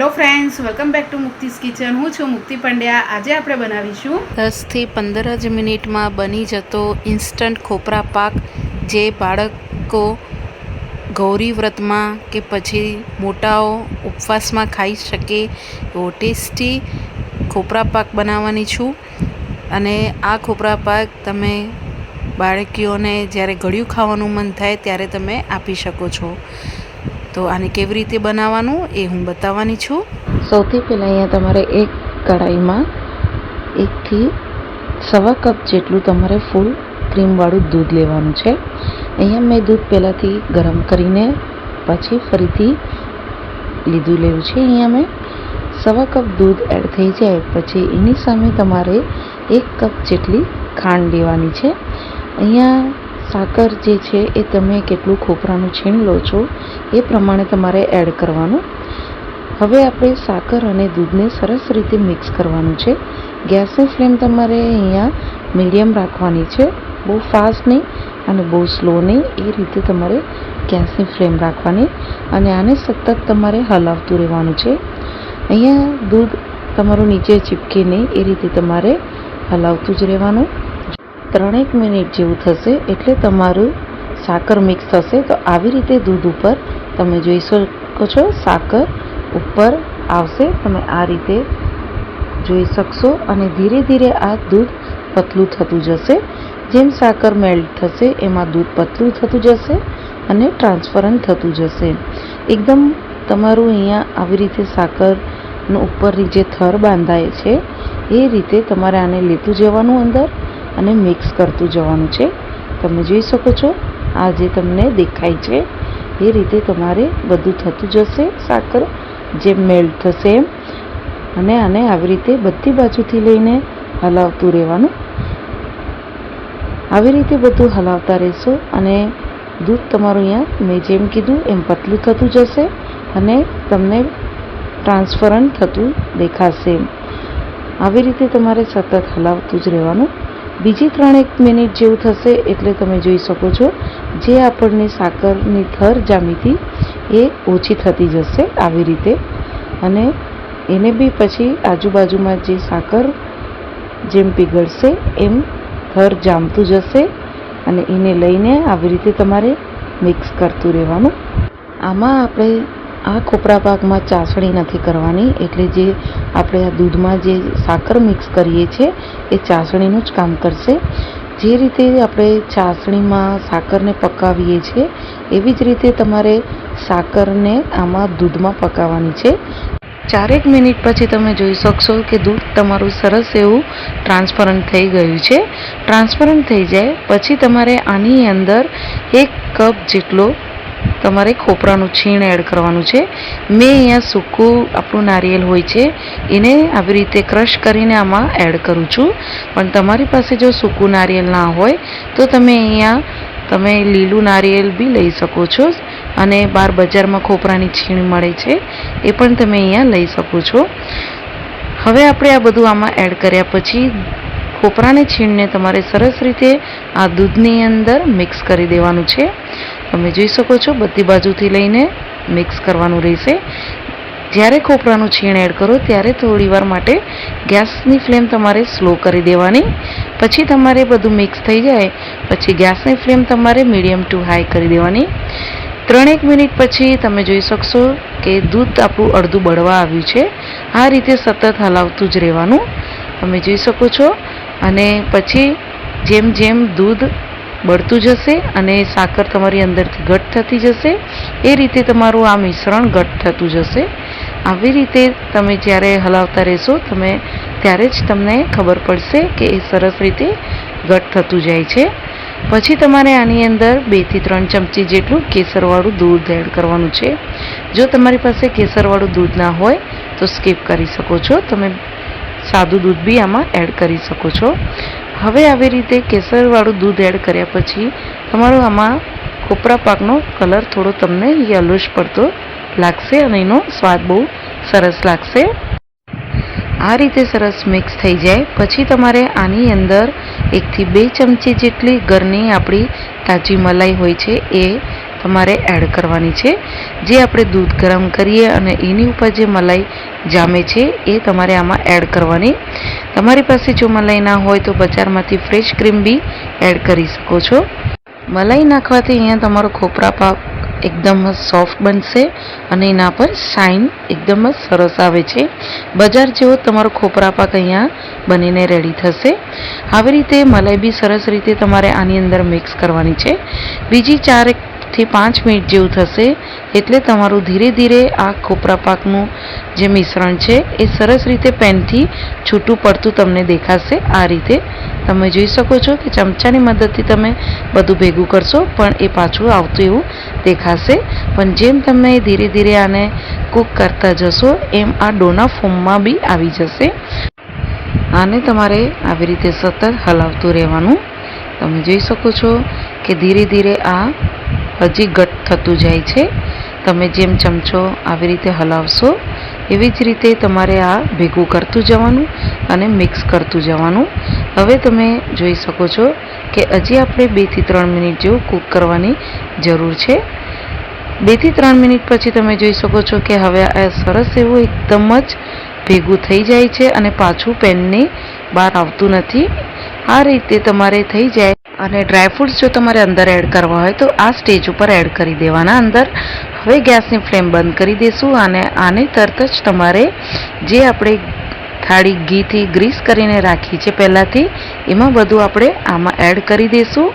Hello friends welcome back to Mukti's kitchen હું છું મુક્તિ પંડ્યા. આજે આપણે બનાવીશું દસથી પંદર જ મિનિટમાં બની જતો ઇન્સ્ટન્ટ ખોપરા પાક જે બાળકો ગૌરી વ્રતમાં કે પછી મોટાઓ ઉપવાસમાં ખાઈ શકે એવો ટેસ્ટી ખોપરા પાક બનાવવાની છું. અને આ ખોપરા પાક તમે બાળકીઓને જ્યારે ગળ્યું ખાવાનું મન થાય ત્યારે તમે આપી શકો છો. તો આને કેવી રીતે બનાવવાનું એ હું બતાવવાની છું. સૌથી પહેલાં અહીંયા તમારે એક કઢાઈમાં એકથી સવા કપ જેટલું તમારે ફૂલ ક્રીમવાળું દૂધ લેવાનું છે. અહીંયા મેં દૂધ પહેલાંથી ગરમ કરીને પછી ફરીથી લીધું લેવું છે. અહીંયા મેં સવા કપ દૂધ એડ થઈ જાય પછી એની સામે તમારે એક કપ જેટલી ખાંડ લેવાની છે. અહીંયા સાકર જે છે એ તમે કેટલું ખોપરાનું છીણ લો છો, એ પ્રમાણે તમારે એડ કરવાનું. હવે આપણે સાકર અને દૂધને સરસ રીતે મિક્સ કરવાનું છે. ગેસની ફ્લેમ તમારે અહીંયા મીડિયમ રાખવાની છે. બહુ ફાસ્ટ નહીં અને બહુ સ્લો નહીં, એ રીતે તમારે ગેસની ફ્લેમ રાખવાની અને આને સતત તમારે હલાવતું રહેવાનું છે. અહીંયા દૂધ તમારું નીચે ચીપકે નહીં એ રીતે તમારે હલાવતું જ રહેવાનું. ત્રણેક મિનિટ જેવું થશે એટલે તમારું સાકર મિક્સ થશે. તો આવી રીતે દૂધ ઉપર તમે જોઈ શકો છો, સાકર ઉપર આવશે. તમે આ રીતે જોઈ શકશો અને ધીરે ધીરે આ દૂધ પતલું થતું જશે. જેમ સાકર મેલ્ટ થશે, એમાં દૂધ પતલું થતું જશે અને ટ્રાન્સફરન્ટ થતું જશે. એકદમ તમારું અહીંયા આવી રીતે સાકરનું ઉપરની જે થર બાંધાય છે, એ રીતે તમારે આને લેતું જવાનું અંદર. અને મિક્સ કરતું જવાનું છે. તમે જોઈ શકો છો, આ જે તમને દેખાય છે, એ રીતે તમારે બધું થતું જશે, સાકર જે મેલ્ટ થશે એમ. અને આને આવી રીતે બધી બાજુથી લઈને હલાવતું રહેવાનું. આવી રીતે બધું હલાવતા રહેશો અને દૂધ તમારું અહીંયા મેં જેમ કીધું એમ પતલું થતું જશે અને તમને ટ્રાન્સફરન્ટ થતું દેખાશે આવી રીતે તમારે સતત હલાવતું જ રહેવાનું. બીજી ત્રણેક મિનિટ જેવું થશે એટલે તમે જોઈ શકો છો, જે આપણને સાકરની થર જામીથી એ ઓછી થતી જશે આવી રીતે. અને એને બી પછી આજુબાજુમાં જે સાકર જેમ પીગળશે, એમ થર જામતું જશે અને એને લઈને આવી રીતે તમારે મિક્સ કરતું રહેવાનું. આમાં આપણે આ ખોપરા પાકમાં ચાસણી નથી કરવાની, એટલે જે આપણે આ દૂધમાં જે સાકર મિક્સ કરીએ છીએ, એ ચાસણીનું જ કામ કરશે. જે રીતે આપણે ચાસણીમાં સાકરને પકાવીએ છીએ, એવી જ રીતે તમારે સાકરને આમાં દૂધમાં પકાવવાની છે. ચારેક મિનિટ પછી તમે જોઈ શકશો કે દૂધ તમારું સરસ એવું ટ્રાન્સપરન્ટ થઈ ગયું છે. ટ્રાન્સપરન્ટ થઈ જાય, પછી તમારે આની અંદર એક કપ જેટલો તમારે ખોપરાનું છીણ એડ કરવાનું છે. મેં અહીંયા સૂકું આપણું નારિયેલ હોય છે, એને આવી રીતે ક્રશ કરીને આમાં એડ કરું છું. પણ તમારી પાસે જો સૂકું નારિયેલ ના હોય, તો તમે અહીંયા, તમે લીલું નારિયેલ બી લઈ શકો છો. અને બહાર બજારમાં ખોપરાની છીણ મળે છે, એ પણ તમે અહીંયા લઈ શકો છો. હવે આપણે આ બધું આમાં એડ કર્યા પછી, ખોપરાની છીણને તમારે સરસ રીતે આ દૂધની અંદર મિક્સ કરી દેવાનું છે. તમે જોઈ શકો છો, બધી બાજુથી લઈને મિક્સ કરવાનું રહેશે. જ્યારે ખોપરાનું છીણ એડ કરો, ત્યારે થોડીવાર માટે ગેસની ફ્લેમ તમારે સ્લો કરી દેવાની. પછી તમારે બધું મિક્સ થઈ જાય, પછી ગેસની ફ્લેમ તમારે મીડિયમ ટુ હાઈ કરી દેવાની. ત્રણેક મિનિટ પછી તમે જોઈ શકશો કે દૂધ આપણું અડધું બળવા આવ્યું છે. આ રીતે સતત હલાવતું જ રહેવાનું. તમે જોઈ શકો છો. અને પછી જેમ જેમ દૂધ બળતું જશે અને સાકર તમારી અંદરથી ઘટ થતી જશે. એ રીતે તમારું આ મિશ્રણ ઘટ થતું જશે. આવી રીતે તમે જ્યારે હલાવતા રહેશો, તમે ત્યારે જ તમને ખબર પડશે કે એ સરસ રીતે ઘટ થતું જાય છે. પછી તમારે આની અંદર બેથી ત્રણ ચમચી જેટલું કેસરવાળું દૂધ એડ કરવાનું છે. જો તમારી પાસે કેસરવાળું દૂધ ના હોય, તો સ્કીપ કરી શકો છો. તમે સાદું દૂધ બી આમાં એડ કરી શકો છો. હવે આવી રીતે કેસરવાળું દૂધ એડ કર્યા પછી તમારો આમાં કોપરા પાકનો કલર થોડો તમને યલોશ પડતો લાગશે અને એનો સ્વાદ બહુ સરસ લાગશે. આ રીતે સરસ મિક્સ થઈ જાય. પછી તમારે આની અંદર એકથી બે ચમચી જેટલી ઘરની આપણી તાજી મલાઈ હોય છે એ તમારે એડ કરવાની છે. જે આપણે દૂધ ગરમ કરીએ અને એની ઉપર જે મલાઈ જામે છે, એ તમારે આમાં એડ કરવાની. તમારી પાસે જો મલાઈ ના હોય તો બજારમાંથી ફ્રેશ ક્રીમ બી એડ કરી શકો છો. મલાઈ નાખવાથી અહીંયા તમારો ખોપરા પાક એકદમ સોફ્ટ બનશે અને એના પર શાઇન એકદમ જ સરસ આવે છે. બજાર જેવો તમારો ખોપરા પાક અહીંયા બનીને રેડી થશે. આવી રીતે મલાઈ બી સરસ રીતે તમારે આની અંદર મિક્સ કરવાની છે. બીજી ચારથી પાંચ મિનિટ જેવું થશે, એટલે તમારું ધીરે ધીરે આ ખોપરા પાકનું જે મિશ્રણ છે, એ સરસ રીતે પેનથી છૂટું પડતું તમને દેખાશે. આ રીતે તમે જોઈ શકો છો કે ચમચાની મદદથી તમે બધું ભેગું કરશો, પણ એ પાછું આવતું એવું દેખાશે. પણ જેમ તમે ધીરે ધીરે આને કૂક કરતા જશો, એમ આ ડોના ફોર્મમાં બી આવી જશે. આને તમારે આવી રીતે સતત હલાવતું રહેવાનું. તમે જોઈ શકો છો કે ધીરે ધીરે આ હજી ઘટ થતું જાય છે. તમે જેમ ચમચો આવી રીતે હલાવશો, એવી જ રીતે તમારે આ ભેગું કરતું જવાનું અને મિક્સ કરતું જવાનું. હવે તમે જોઈ શકો છો કે હજી આપણે બેથી ત્રણ મિનિટ જેવું કૂક કરવાની જરૂર છે. બેથી ત્રણ મિનિટ પછી તમે જોઈ શકો છો કે હવે આ સરસ એવું એકદમ જ ભેગું થઈ જાય છે અને પાછું પેનની બહાર આવતું નથી. આ રીતે તમારે થઈ જાય અને ડ્રાયફ્રૂટ્સ જો તમારે અંદર એડ કરવા હોય તો આ સ્ટેજ ઉપર એડ કરી દેવાના અંદર. હવે ગેસની ફ્લેમ બંધ કરી દઈશું અને આને તરત જ તમારે જે આપણે થાળી ઘીથી ગ્રીસ કરીને રાખી છે પહેલાંથી, એમાં બધું આપણે આમાં એડ કરી દઈશું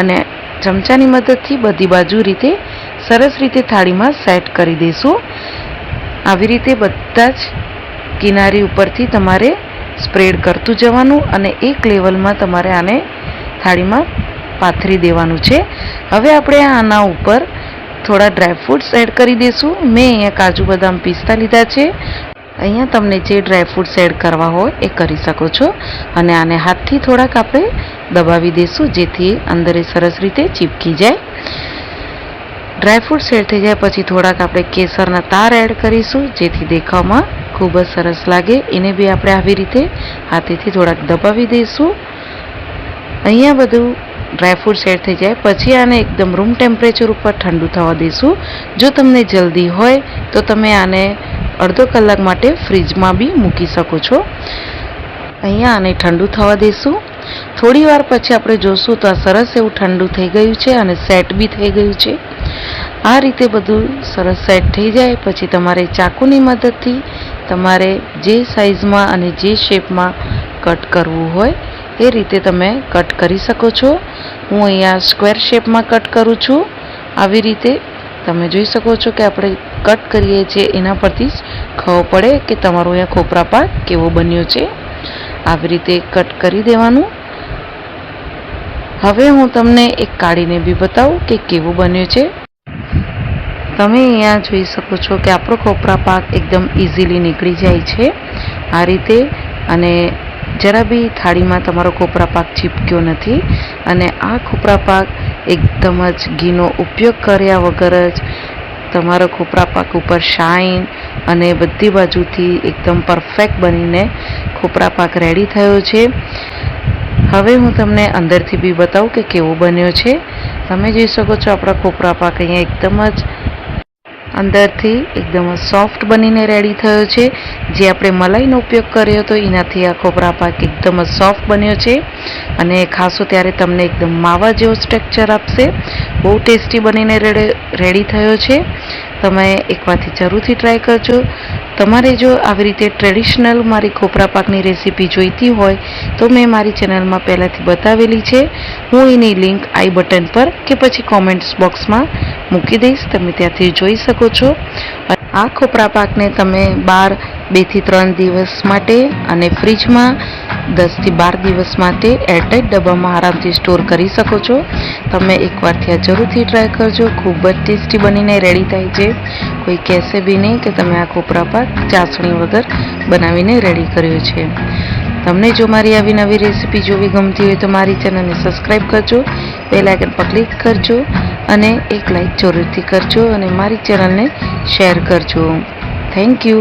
અને ચમચાની મદદથી બધી બાજુ રીતે સરસ રીતે થાળીમાં સેટ કરી દઈશું આવી રીતે બધા જ કિનારી ઉપરથી તમારે સ્પ્રેડ કરતું જવાનું અને એક લેવલમાં તમારે આને થાળીમાં પાથરી દેવાનું છે. હવે આપણે આના ઉપર થોડા ડ્રાયફ્રૂટ્સ એડ કરી દઈશું. મેં અહીંયા કાજુ બદામ પિસ્તા લીધા છે. અહીંયા તમને જે ડ્રાયફ્રૂટ્સ એડ કરવા હોય એ કરી શકો છો. અને આને હાથથી થોડાક આપણે દબાવી દઈશું, જેથી અંદર સરસ રીતે ચીપકી જાય. ડ્રાયફ્રૂટ્સ એડ થઈ જાય પછી થોડાક આપણે કેસરના તાર એડ કરીશું, જેથી દેખાવમાં ખૂબ જ સરસ લાગે. એને બી આપણે આવી રીતે હાથેથી થોડાક દબાવી દઈશું. અહીંયા બધું ડ્રાયફ્રૂટ સેટ થઈ જાય. પછી આને એકદમ રૂમ ટેમ્પરેચર ઉપર ઠંડુ થવા દઈશું. જો તમને જલ્દી હોય, તો તમે આને અડધો કલાક માટે ફ્રીજમાં બી મૂકી શકો છો. અહીંયા આને ઠંડુ થવા દઈશું. થોડી વાર પછી આપણે જોશું તો આ સરસ એવું ઠંડુ થઈ ગયું છે અને સેટ બી થઈ ગયું છે. આ રીતે બધું સરસ સેટ થઈ જાય. પછી તમારે ચાકુની મદદથી તમારે જે સાઇઝમાં અને જે શેપમાં કટ કરવું હોય એ રીતે તમે કટ કરી શકો છો. હું અહીંયા સ્ક્વેર શેપમાં કટ કરું છું. આવી રીતે તમે જોઈ શકો છો કે આપણે કટ કરીએ છીએ એના પરથી જ ખબર પડે કે તમારો અહીંયા ખોપરા પાક કેવો બન્યો છે. આવી રીતે કટ કરી દેવાનું. હવે હું તમને એક કાઢીને બી બતાવું કે કેવું બન્યું છે. તમે અહીંયા જોઈ શકો છો કે આપણો ખોપરા પાક એકદમ ઇઝીલી નીકળી જાય છે. આ રીતે અને જરા બી થાળીમાં તમારો ખોપરા પાક ચીપક્યો નથી અને આ ખોપરા પાક એકદમ જ ઘીનો ઉપયોગ કર્યા વગર જ તમારો ખોપરા પાક ઉપર શાઇન અને બધી બાજુથી એકદમ પરફેક્ટ બનીને ખોપરા પાક રેડી થયો છે. હવે હું તમને અંદરથી બી બતાવું કે કેવો બન્યો છે. તમે જોઈ શકો છો આપણા ખોપરા પાક અહીંયા એકદમ જ અંદરથી એકદમ સોફ્ટ બનીને રેડી થયો છે. જે આપણે મલાઈનો ઉપયોગ કર્યો હતો એનાથી આ ખોપરા પાક એકદમ સોફ્ટ બન્યો છે. અને ખાસો ત્યારે તમને એકદમ માવા જેવો સ્ટ્રક્ચર આપશે. બહુ ટેસ્ટી બનીને રેડી થયો છે. તમે એકવારથી જરૂરથી ટ્રાય કરજો. તમારે જો આવી રીતે ટ્રેડિશનલ મારી ખોપરા પાકની રેસીપી જોઈતી હોય, તો મેં મારી ચેનલમાં પહેલાંથી બતાવેલી છે. હું એની લિંક આઈ બટન પર કે પછી કોમેન્ટ્સ બોક્સમાં મૂકી દઈશ. તમે ત્યાંથી જોઈ શકો છો. આ ખોપરા પાકને તમે બાર બેથી ત્રણ દિવસ માટે અને ફ્રીજમાં દસથી બાર દિવસ માટે એરટાઇટ ડબ્બામાં આરામથી સ્ટોર કરી શકો છો. તમે એકવારથી આ જરૂરથી ટ્રાય કરજો. ખૂબ જ ટેસ્ટી બનીને રેડી થાય છે. કોઈ કહેશે બી નહીં કે તમે આ ખોપરા પાક ચાસણી વગર બનાવીને રેડી કર્યો છે. તમને જો મારી આવી નવી રેસીપી જોવી ગમતી હોય તો મારી ચેનલને સબસ્ક્રાઈબ કરજો. બેલ આઇકન પર ક્લિક કરજો અને એક લાઇક જરૂરથી કરજો અને મારી ચેનલને શેર કરજો. Thank you